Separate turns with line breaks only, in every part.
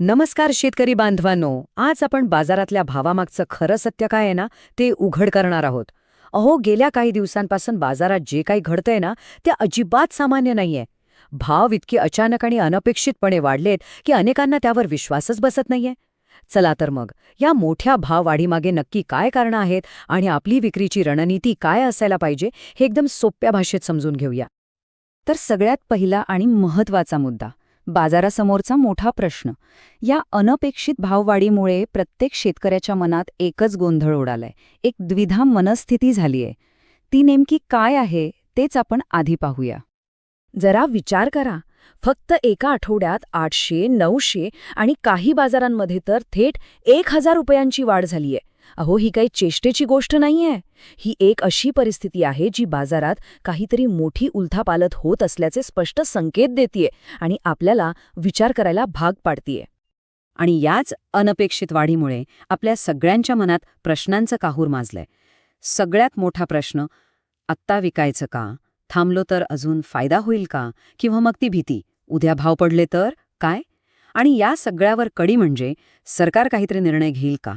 नमस्कार शेतकरी बांधवांनो आज आपण बाजारातल्या भावामागचं खरं सत्य काय आहे ना ते उघड करणार आहोत. अहो गेल्या काही दिवसांपासून बाजारात जे काही घडतंय ना ते अजिबात सामान्य नाहीये. भाव इतके अचानक आणि अनपेक्षितपणे वाढलेत की अनेकांना त्यावर विश्वासच बसत नाहीये. चला तर मग या मोठ्या भाववाढीमागे नक्की काय कारणं आहेत आणि आपली विक्रीची रणनीती काय असायला पाहिजे हे एकदम सोप्या भाषेत समजून घेऊया.
तर सगळ्यात पहिला आणि महत्त्वाचा मुद्दा. बाजारासमोरचा मोठा प्रश्न. या अनपेक्षित भाववाढीमुळे प्रत्येक शेतकऱ्याच्या मनात एकच गोंधळ उडालाय एक द्विधा मनस्थिती झालीय. ती नेमकी काय आहे तेच आपण आधी पाहूया.
जरा विचार करा. फक्त एका आठवड्यात आठशे नऊशे आणि काही बाजारांमध्ये तर थेट एक हजार रुपयांची वाढ झालीय. अहो ही काही चेष्टेची गोष्ट नाहीये. ही एक अशी परिस्थिती आहे जी बाजारात काहीतरी मोठी उलथापालत होत असल्याचे स्पष्ट संकेत देतीये आणि आपल्याला विचार करायला भाग पाडतीये.
आणि याच अनपेक्षित वाढीमुळे आपल्या सगळ्यांच्या मनात प्रश्नांचं काहूर माजलंय. सगळ्यात मोठा प्रश्न आत्ता विकायचं का? थांबलो तर अजून फायदा होईल का? किंवा मग ती भीती उद्या भाव पडले तर? काय? आणि या सगळ्यावर कडी म्हणजे सरकार काहीतरी निर्णय घेईल का?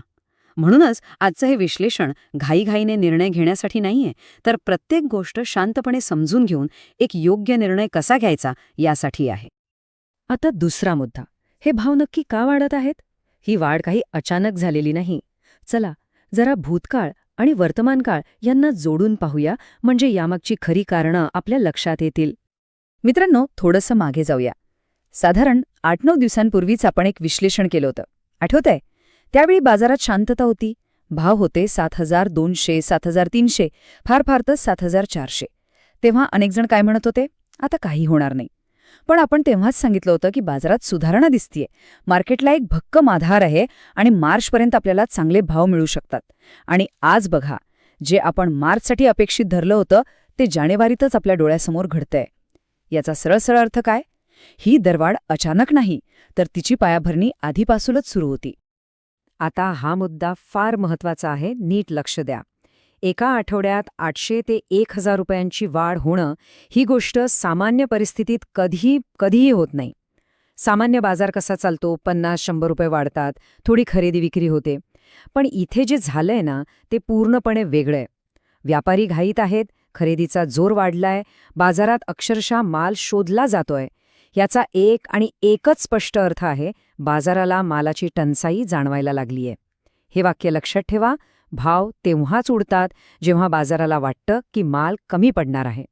म्हणूनच आजचं हे विश्लेषण घाईघाईने निर्णय घेण्यासाठी नाहीये तर प्रत्येक गोष्ट शांतपणे समजून घेऊन एक योग्य निर्णय कसा घ्यायचा यासाठी आहे.
आता दुसरा मुद्दा. हे भाव नक्की का वाढत आहेत? ही वाढ काही अचानक झालेली नाही. चला जरा भूतकाळ आणि वर्तमानकाळ यांना जोडून पाहूया म्हणजे यामागची खरी कारणं आपल्या लक्षात येतील. मित्रांनो थोडंसं मागे जाऊया. साधारण आठ नऊ दिवसांपूर्वीच आपण एक विश्लेषण केलं होतं. आठवतंय? त्यावेळी बाजारात शांतता होती. भाव होते सात हजार दोनशे सात हजार तीनशे फार फार तर सात हजार चारशे. तेव्हा अनेकजण काय म्हणत होते? आता काही होणार नाही. पण आपण तेव्हाच सांगितलं होतं की बाजारात सुधारणा दिसतीये. मार्केटला एक भक्कम आधार आहे आणि मार्चपर्यंत आपल्याला चांगले भाव मिळू शकतात. आणि आज बघा जे आपण मार्चसाठी अपेक्षित धरलं होतं ते जानेवारीतच आपल्या डोळ्यासमोर घडतंय. याचा सरळ सरळ अर्थ काय? ही दरवाढ अचानक नाही तर तिची पायाभरणी आधीपासूनच सुरू होती. आता हा मुद्दा फार महत्त्वाचा आहे नीट लक्ष द्या. एका आठवड्यात आठशे ते एक हजार रुपयांची वाढ होणं ही गोष्ट सामान्य परिस्थितीत कधीही कधीही होत नाही. सामान्य बाजार कसा चालतो? पन्नास शंभर रुपये वाढतात थोडी खरेदी विक्री होते. पण इथे जे झालंय ना ते पूर्णपणे वेगळंय व्यापारी घाईत आहेत खरेदीचा जोर वाढलाय बाजारात अक्षरशः माल शोधला जातोय. याचा एक आणि एकच स्पष्ट अर्थ आहे बाजाराला मालाची टंचाई जाणवायला लागलीय. हे वाक्य लक्षात ठेवा भाव तेव्हाच उडतात जेव्हा बाजाराला वाटतं की माल कमी पडणार आहे.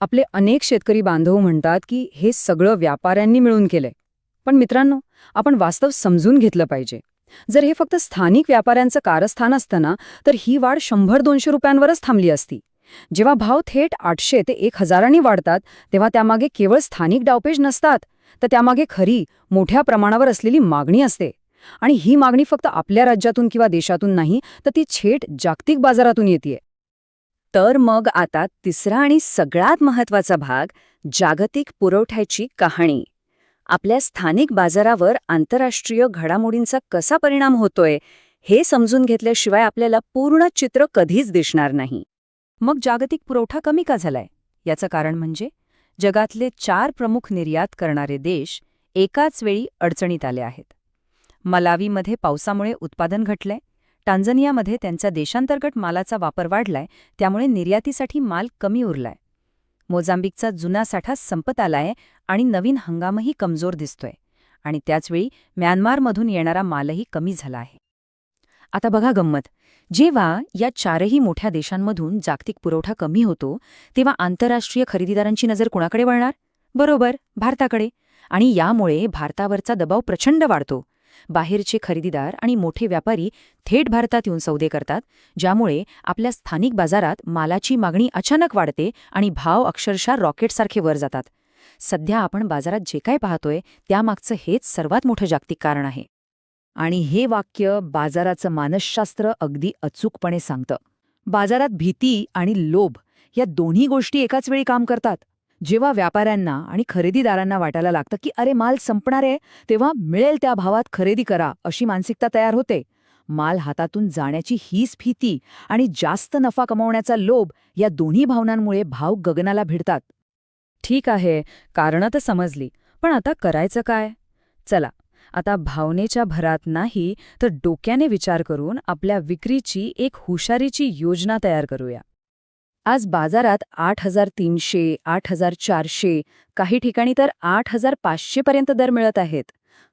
आपले अनेक शेतकरी बांधव म्हणतात की हे सगळं व्यापाऱ्यांनी मिळून केलंय. पण मित्रांनो आपण वास्तव समजून घेतलं पाहिजे. जर हे फक्त स्थानिक व्यापाऱ्यांचं कारस्थान असतं ना तर ही वाढ शंभर दोनशे रुपयांवरच थांबली असती. जेव्हा भाव थेट आठशे ते एक हजारांनी वाढतात तेव्हा त्यामागे केवळ स्थानिक डावपेज नसतात तर त्यामागे खरी मोठ्या प्रमाणावर असलेली मागणी असते. आणि ही मागणी फक्त आपल्या राज्यातून किंवा देशातून नाही तर ती छेट जागतिक बाजारातून येते तर मग आता तिसरा आणि सगळ्यात महत्त्वाचा भाग जागतिक पुरवठ्याची कहाणी. आपल्या स्थानिक बाजारावर आंतरराष्ट्रीय घडामोडींचा कसा परिणाम होतोय हे समजून घेतल्याशिवाय आपल्याला पूर्ण चित्र कधीच दिसणार नाही. मग जागतिक पुरवठा कमी का झालाय? याचं कारण म्हणजे जगातले चार प्रमुख निर्यात करणारे देश एकाच वेळी अडचणीत आले आहेत. मलावीमध्ये पावसामुळे उत्पादन घटलंय टांझनियामध्ये त्यांचा देशांतर्गत मालाचा वापर वाढलाय त्यामुळे निर्यातीसाठी माल कमी उरलाय. मोजांबिकचा जुना साठा संपत आलाय आणि नवीन हंगामही कमजोर दिसतोय आणि त्याचवेळी म्यानमारमधून येणारा मालही कमी झाला आहे. आता बघा गंमत. जेव्हा या चारही मोठ्या देशांमधून जागतिक पुरवठा कमी होतो तेव्हा आंतरराष्ट्रीय खरेदीदारांची नजर कुणाकडे वळणार? बरोबर भारताकडे. आणि यामुळे भारतावरचा दबाव प्रचंड वाढतो. बाहेरचे खरेदीदार आणि मोठे व्यापारी थेट भारतात येऊन सौदे करतात ज्यामुळे आपल्या स्थानिक बाजारात मालाची मागणी अचानक वाढते आणि भाव अक्षरशः रॉकेटसारखे वर जातात. सध्या आपण बाजारात जे काय पाहतोय त्यामागचं हेच सर्वात मोठं जागतिक कारण आहे. आणि हे वाक्य बाजाराचं मानसशास्त्र अगदी अचूकपणे सांगतं. बाजारात भीती आणि लोभ या दोन्ही गोष्टी एकाच वेळी काम करतात. जेव्हा व्यापाऱ्यांना आणि खरेदीदारांना वाटायला लागतं की अरे माल संपणार आहे तेव्हा मिळेल त्या भावात खरेदी करा अशी मानसिकता तयार होते. माल हातातून जाण्याची हीच भीती आणि जास्त नफा कमावण्याचा लोभ या दोन्ही भावनांमुळे भाव गगनाला भिडतात. ठीक आहे कारणं तर समजली पण आता करायचं काय? चला
आता भावनेच्या भरात नाही तर डोक्याने विचार करून आपल्या विक्रीची एक हुशारीची योजना तयार करूया.
आज बाजारात आठ हजार तीनशे आठ हजार चारशे काही ठिकाणी तर आठ हजार पाचशेपर्यंत दर मिळत आहेत.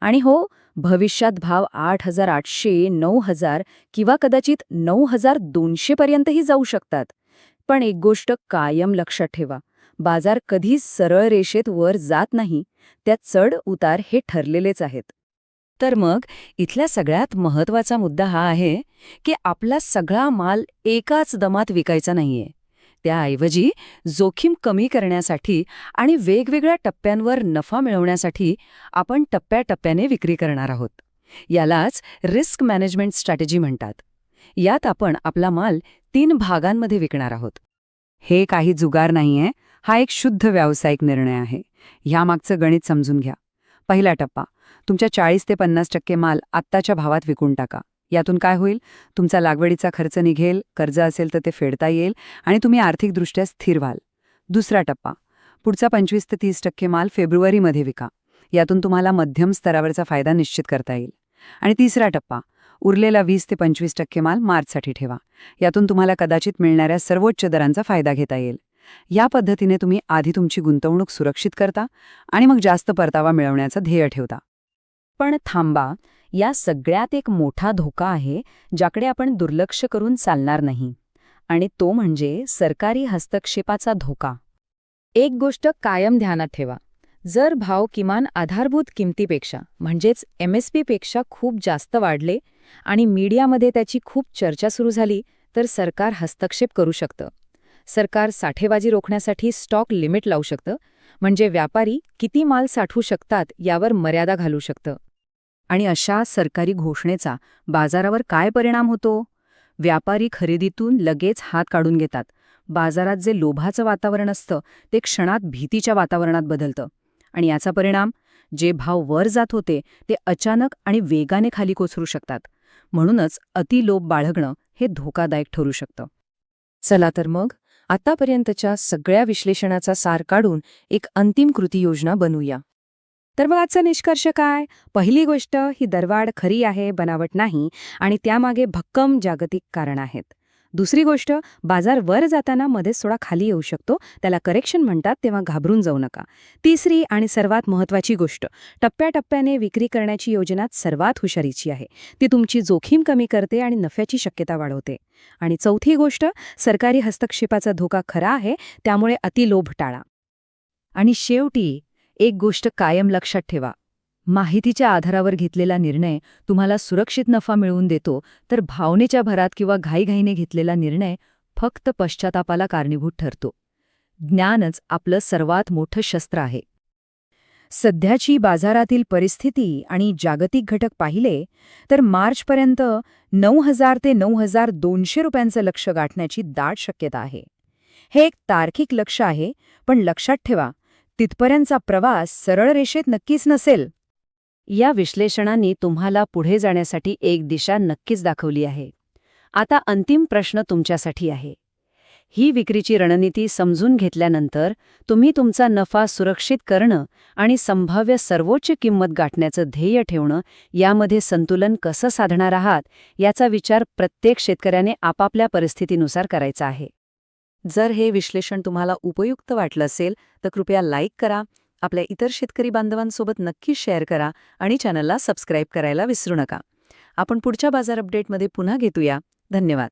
आणि हो भविष्यात भाव आठ हजार आठशे नऊ हजार किंवा कदाचित नऊ हजार दोनशे पर्यंतही जाऊ शकतात. पण एक गोष्ट कायम लक्षात ठेवा बाजार कधीच सरळ रेषेत वर जात नाही त्यात चढ उतार हे ठरलेलेच आहेत. तर मग इथल्या सगळ्यात महत्त्वाचा मुद्दा हा आहे की आपला सगळा माल एकाच दमात विकायचा नाहीये. त्याऐवजी जोखीम कमी करण्यासाठी आणि वेगवेगळ्या टप्प्यांवर नफा मिळवण्यासाठी आपण टप्प्याटप्प्याने विक्री करणार आहोत. यालाच रिस्क मॅनेजमेंट स्ट्रॅटेजी म्हणतात. यात आपण आपला माल तीन भागांमध्ये विकणार आहोत. हे काही जुगार नाहीये हा एक शुद्ध व्यावसायिक निर्णय आहे. ह्यामागचं गणित समजून घ्या. पहिला टप्पा. तुमच्या चाळीस ते पन्नास टक्के माल आत्ताच्या भावात विकून टाका. यातून काय होईल? तुमचा लागवडीचा खर्च निघेल कर्ज असेल तर ते फेडता येईल आणि तुम्ही आर्थिकदृष्ट्या स्थिर व्हाल. दुसरा टप्पा. पुढचा पंचवीस ते तीस टक्के माल फेब्रुवारीमध्ये विका. यातून तुम्हाला मध्यम स्तरावरचा फायदा निश्चित करता येईल. आणि तिसरा टप्पा. उरलेला वीस ते पंचवीस टक्के माल मार्चसाठी ठेवा. यातून तुम्हाला कदाचित मिळणाऱ्या सर्वोच्च दरांचा फायदा घेता येईल. या पद्धतीने तुम्ही आधी तुमची गुंतवणूक सुरक्षित करता आणि मग जास्त परतावा मिळवण्याचं ध्येय ठेवता. पण थांबा या सगळ्यात एक मोठा धोका आहे ज्याकडे आपण दुर्लक्ष करून चालणार नाही आणि तो म्हणजे सरकारी हस्तक्षेपाचा धोका. एक गोष्ट कायम ध्यानात ठेवा जर भाव किमान आधारभूत किमतीपेक्षा म्हणजेच एमएसपी पेक्षा खूप जास्त वाढले आणि मीडियामध्ये त्याची खूप चर्चा सुरू झाली तर सरकार हस्तक्षेप करू शकतं. सरकार साठेबाजी रोखण्यासाठी स्टॉक लिमिट लावू शकतं? म्हणजे व्यापारी किती माल साठवू शकतात यावर मर्यादा घालू शकतं? आणि अशा सरकारी घोषणेचा बाजारावर काय परिणाम होतो? व्यापारी खरेदीतून लगेच हात काढून घेतात. बाजारात जे लोभाचं वातावरण असतं ते क्षणात भीतीच्या वातावरणात बदलतं. आणि याचा परिणाम? जे भाव वर जात होते ते अचानक आणि वेगाने खाली कोसरू शकतात. म्हणूनच अतिलोभ बाळगणं हे धोकादायक ठरू शकतं. चला तर मग आतापर्यंतच्या सगळ्या विश्लेषणाचा सार काढून एक अंतिम कृती योजना बनवूया. तर मग आजचा निष्कर्ष काय? पहिली गोष्ट ही दरवाढ खरी आहे बनावट नाही आणि त्यामागे भक्कम जागतिक कारण आहेत. दुसरी गोष्ट बाजार वर जाताना मध्येच थोडा खाली येऊ शकतो. त्याला करेक्शन म्हणतात तेव्हा घाबरून जाऊ नका. तिसरी आणि सर्वात महत्वाची गोष्ट टप्प्याटप्प्याने विक्री करण्याची योजना सर्वात हुशारीची आहे. ती तुमची जोखीम कमी करते आणि नफ्याची शक्यता वाढवते. आणि चौथी गोष्ट सरकारी हस्तक्षेपाचा धोका खरा आहे त्यामुळे अतिलोभ टाळा. आणि शेवटी एक गोष्ट कायम लक्षात ठेवा. माहितीच्या आधारावर घेतलेला निर्णय तुम्हाला सुरक्षित नफा मिळवून देतो तर भावनेच्या भरात किंवा घाईघाईने घेतलेला निर्णय फक्त पश्चातापाला कारणीभूत ठरतो. ज्ञानच आपलं सर्वात मोठं शस्त्र आहे. सध्याची बाजारातील परिस्थिती आणि जागतिक घटक पाहिले तर मार्चपर्यंत नऊ हजार ते नऊ हजार दोनशे रुपयांचं लक्ष गाठण्याची दाट शक्यता आहे. हे एक तार्किक लक्ष आहे पण लक्षात ठेवा तिथपर्यंतचा प्रवास सरळ रेषेत नक्कीच नसेल. या विश्लेषणांनी तुम्हाला पुढे जाण्यासाठी एक दिशा नक्कीच दाखवली आहे. आता अंतिम प्रश्न तुमच्यासाठी आहे. ही विक्रीची रणनीती समजून घेतल्यानंतर तुम्ही तुमचा नफा सुरक्षित करणं आणि संभाव्य सर्वोच्च किंमत गाठण्याचं ध्येय ठेवणं यामध्ये संतुलन कसं साधणार आहात याचा विचार प्रत्येक शेतकऱ्याने आपापल्या परिस्थितीनुसार करायचा आहे. जर हे विश्लेषण तुम्हाला उपयुक्त वाटलं असेल तर कृपया लाईक करा आपल्या इतर शेतकरी बांधवांसोबत नक्की शेअर करा आणि चॅनलला सबस्क्राईब करायला विसरू नका. आपण पुढच्या बाजार अपडेटमध्ये पुन्हा घेतूया धन्यवाद.